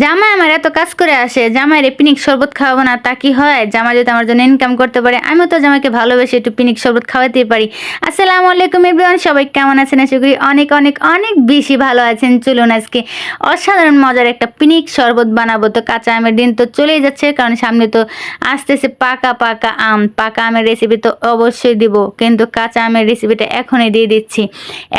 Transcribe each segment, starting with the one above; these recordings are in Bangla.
জামাই আমার এত কাজ করে আসে, জামাইরে পিনিক শরবত খাওয়াবো না, তা কি হয়? জামাই যদি আমার জন্য ইনকাম করতে পারে, আমিও তো জামাইকে ভালোবেসে একটু পিনিক শরবত খাওয়াতেই পারি। আসসালামু আলাইকুম এভরিওয়ান সবাই কেমন আছেন? আশা করি অনেক অনেক অনেক বেশি ভালো আছেন। চলুন আজকে অসাধারণ মজার একটা পিনিক শরবত বানাবো। তো কাঁচা আমের দিন তো চলেই যাচ্ছে, কারণ সামনে তো আসতেছে পাকা পাকা আম। পাকা আমের রেসিপি তো অবশ্যই দিব, কিন্তু কাঁচা আমের রেসিপিটা এখনই দিয়ে দিচ্ছি।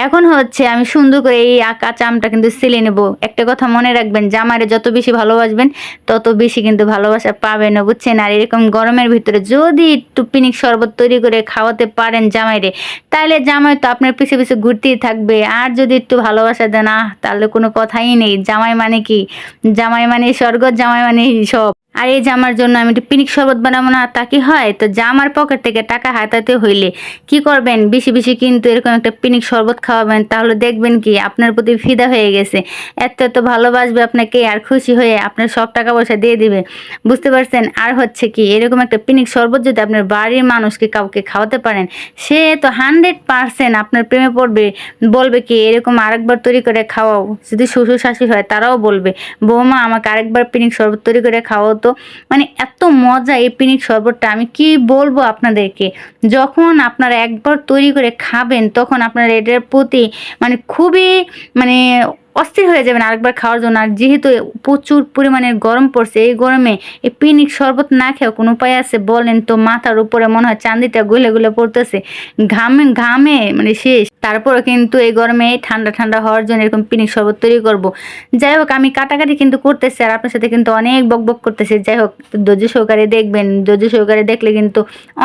এখন হচ্ছে আমি সুন্দর করে এই কাঁচা আমটা কিন্তু সিলে নেব। একটা কথা মনে রাখবেন, জামাইরে যত বেশি ভালোবাসবেন, তত বেশি কিন্তু ভালোবাসা পাবেন, বুঝছেন? আর এরকম গরমের ভিতরে যদি একটু পিনিক শরবত তৈরি করে খাওয়াতে পারেন জামাইরে তাহলে জামাই তো আপনার পিছে পিছে ঘুরতেই থাকবে। আর যদি একটু ভালোবাসা দেন তাহলে কোনো কথাই নেই। জামাই মানে কি? জামাই মানে স্বর্গ, জামাই মানে সব। আর এই জামার জন্য আমি একটু পিনিক শরবত বানাবো না, তা কি হয়? তো জামার পকেট থেকে টাকা হাতাতে হইলে, কি করবেন? বেশি বেশি কিন্তু এরকম একটা পিনিক শরবত খাওয়াবেন, তাহলে দেখবেন কি আপনার প্রতি ফিদা হয়ে গেছে। এত এত ভালোবাসবে আপনাকে আর খুশি হয়ে আপনার সব টাকা পয়সা দিয়ে দিবে। বুঝতে পারছেন? আর হচ্ছে কি, এরকম একটা পিনিক শরবত যদি আপনার বাড়ির মানুষকে, কাউকে খাওয়াতে পারেন, সে তো হান্ড্রেড পার্সেন্ট আপনার প্রেমে পড়বে। বলবে কি, এরকম আরেকবার তৈরি করে খাওয়াও। যদি শ্বশুর শাশুড়ি হয়, তারাও বলবে, বৌমা, আমাকে আরেকবার পিনিক শরবত তৈরি করে খাওয়াও তো মানে এত মজা এই পিনিক শরবতটা। আমি কি বলব আপনাদেরকে? যখন আপনারা একবার তৈরি করে খাবেন, তখন আপনারা এটার প্রতি মানে খুবই মানে অস্থির হয়ে যাবেন আরেকবার খাওয়ার জন্য। আর যেহেতু প্রচুর পরিমাণে গরম পড়ছে, এই গরমে এই পিনিক শরবত না খেয়ে কোনো উপায় আছে? বলেন তো, মাথার উপরে মনে হয় চান্দিটা গুলে গুলে পড়তেছে। ঘামে ঘামে মানে শেষ। তারপরে কিন্তু এই গরমে ঠান্ডা ঠান্ডা হওয়ার জন্য এরকম পিনিক শরবত তৈরি করব। যাই হোক, আমি কাটাকাটি কিন্তু করতেছি আর আপনার সাথে কিন্তু অনেক বক বক করতেছি। যাই হোক, ধৈর্য সহকারে দেখবেন, ধৈর্য সহকারে দেখলে কিন্তু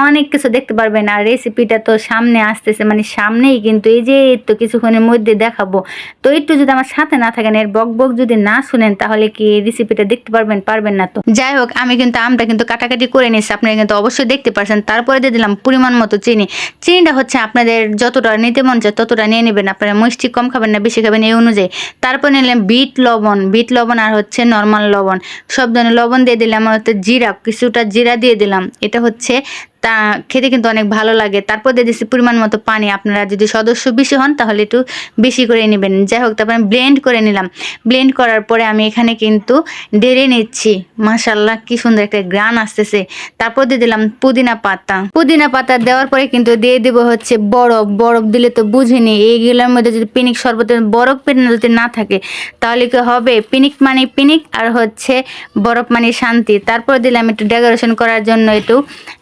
অনেক কিছু দেখতে পারবেন। আর রেসিপিটা তো সামনে আসতেছে মানে সামনেই কিন্তু এই যে তো কিছুক্ষণের মধ্যে দেখাবো। তো একটু যদি আমার সাথে না থাকেন, এর বক বক যদি না শুনেন, তাহলে কি রেসিপিটা দেখতে পারবেন পারবেন না তো? যাই হোক, আমি কিন্তু আমটা কিন্তু কাটাকাটি করে নিয়েছি। আপনারা কিন্তু অবশ্যই দেখতে পারছেন। তারপরে দিয়ে দিলাম পরিমাণ মতো চিনি। চিনিটা হচ্ছে আপনাদের যতটা নিতে মন চায় ততটা নিয়ে নেবেন, আপনারা মিষ্টি কম খাবেন না, বেশি খাবেন এই অনুযায়ী। তারপর নিলাম বিট লবণ বিট লবণ আর হচ্ছে নর্মাল লবণ। সব ধরনের লবণ দিয়ে দিলাম, আর হচ্ছে জিরা, কিছুটা জিরা দিয়ে দিলাম। এটা হচ্ছে তা খেতে কিন্তু অনেক ভালো লাগে। তারপর দিয়ে দিচ্ছি পরিমাণ মতো পানি। আপনারা যদি সদস্য বেশি হন তাহলে একটু বেশি করে নেবেন। যাই হোক তারপরে ব্লেন্ড করে নিলাম। ব্লেন্ড করার পরে আমি এখানে কিন্তু ডেরে নিচ্ছি। মাশাল্লাহ কি সুন্দর একটা গ্রান আসতেছে। তারপর দিয়ে দিলাম পুদিনা পাতা। পুদিনা পাতা দেওয়ার পরে কিন্তু দিয়ে দিব হচ্ছে বরফ। বরফ দিলে তো বুঝিনি। এইগুলোর মধ্যে যদি পিনিক শরবতের বরফ পেন যদি না থাকে তাহলে কি হবে? পিনিক মানে পিনিক আর হচ্ছে বরফ মানে শান্তি। তারপর দিলাম একটু ডেকোরেশন করার জন্য একটু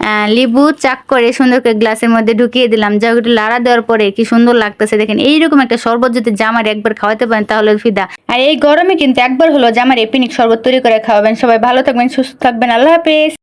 আহ, লেবু চাক করে সুন্দর করে গ্লাসের মধ্যে ঢুকিয়ে দিলাম। যা একটু লাড়া দেওয়ার পরে কি সুন্দর লাগতেছে। দেখেন এইরকম একটা শরবত যদি জামার একবার খাওয়াতে পারেন তাহলে ফিদা। আর এই গরমে কিন্তু একবার হলো জামার এপিনিক পিনিক শরবত তৈরি করে খাওয়াবেন। সবাই ভালো থাকবেন, সুস্থ থাকবেন। আল্লাহ হাফেজ।